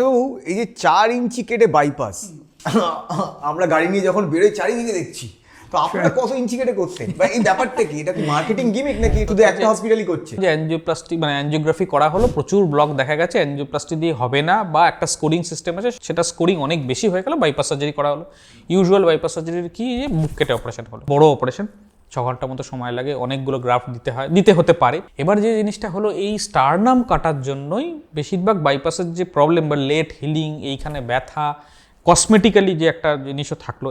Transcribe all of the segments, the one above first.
ডাক্তারবাবু এই যে চার ইঞ্চি কেটে বাইপাস আমরা গাড়ি নিয়ে যখন বেরোই চারিদিকে দেখছি তো আপনারা কত ইঞ্চি কেটে করতেন বা এই ব্যাপারটা কি? এটা কি মার্কেটিং গিমিক নাকি শুধু একটা হসপিটালই করছে? যে অ্যানজিওপ্লাস্টি মানে অ্যানজিওগ্রাফি করা হলো প্রচুর ব্লক দেখা গেছে অ্যানজিওপ্লাস্টি দিয়ে হবে না বা একটা স্কোরিং সিস্টেম আছে সেটা স্কোরিং অনেক বেশি হয়ে গেল বাইপাস সার্জারি করা হলো। ইউজুয়াল বাইপাস সার্জারির কি যে বুক কেটে অপারেশন হলো বড় অপারেশন ছ ঘণ্টার মতো সময় লাগে অনেকগুলো গ্রাফ দিতে হয় দিতে হতে পারে এবার যে জিনিসটা হলো এই স্টারনাম কাটার জন্যই বেশিরভাগ বাইপাসের যে প্রবলেম বা লেট হিলিং এইখানে ব্যথা কসমেটিক্যালি যে একটা জিনিসও থাকল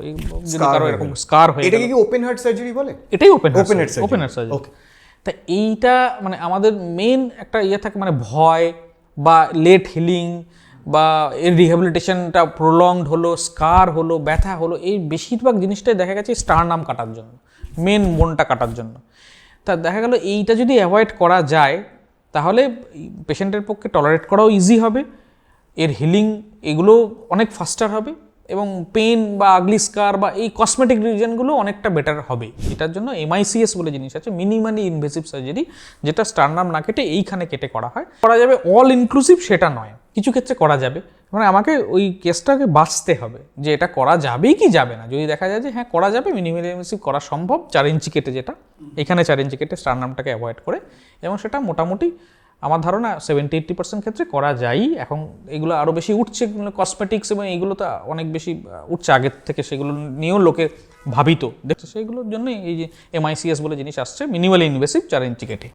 যদি কারও এরকম স্কার হয়ে এটা গেল কি ওপেন হার্ট সার্জারি বলে এটাই open heart surgery. Open heart surgery. তা এইটা মানে আমাদের মেন একটা ইয়ে থাকে মানে ভয় বা লেট হিলিং বা এর রিহ্যাবিলিটেশনটা প্রলংড হলো স্কার হলো, ব্যথা হলো, এই বেশিরভাগ জিনিসটাই দেখা গেছে স্টার নাম কাটার জন্য মেন মনটা কাটার জন্য। তা দেখা গেল এইটা যদি অ্যাভয়েড করা যায়, তাহলে পেশেন্টের পক্ষে টলারেট করাও ইজি হবে, এর হিলিং এগুলো অনেক ফাস্টার হবে। এবং পেন বা আগলি স্কার বা এই কসমেটিক রিজনগুলো অনেকটা বেটার হবে। এটার জন্য এমআইসিএস বলে জিনিস আছে মিনিমালি ইনভেসিভ সার্জারি যেটা স্টারনাম না কেটে এইখানে কেটে করা হয়। করা যাবে অল ইনক্লুসিভ সেটা নয়। কিছু ক্ষেত্রে করা যাবে। মানে আমাকে ওই কেসটাকে বাঁচতে হবে যে এটা করা যাবেই কি যাবে না। যদি দেখা যায় যে হ্যাঁ করা যাবে মিনিমালি ইনভেসিভ করা সম্ভব, চার ইঞ্চি কেটে যেটা, এখানে চার ইঞ্চি কেটে স্টারনামটাকে অ্যাভয়েড করে, এবং সেটা মোটামুটি আমার ধারণা সেভেন্টি এইট্টি পার্সেন্ট ক্ষেত্রে করা যায়ই। এখন এগুলো আরও বেশি উঠছে কসমেটিক্স এবং এইগুলো তো অনেক বেশি উঠছে আগের থেকে, সেগুলো নিয়েও লোকে ভাবিত। দেখছে, সেইগুলোর জন্যই এই যে এমআইসিএস বলে জিনিস আসছে মিনিমাল ইনভেসিভ চার ইঞ্চি কেটে।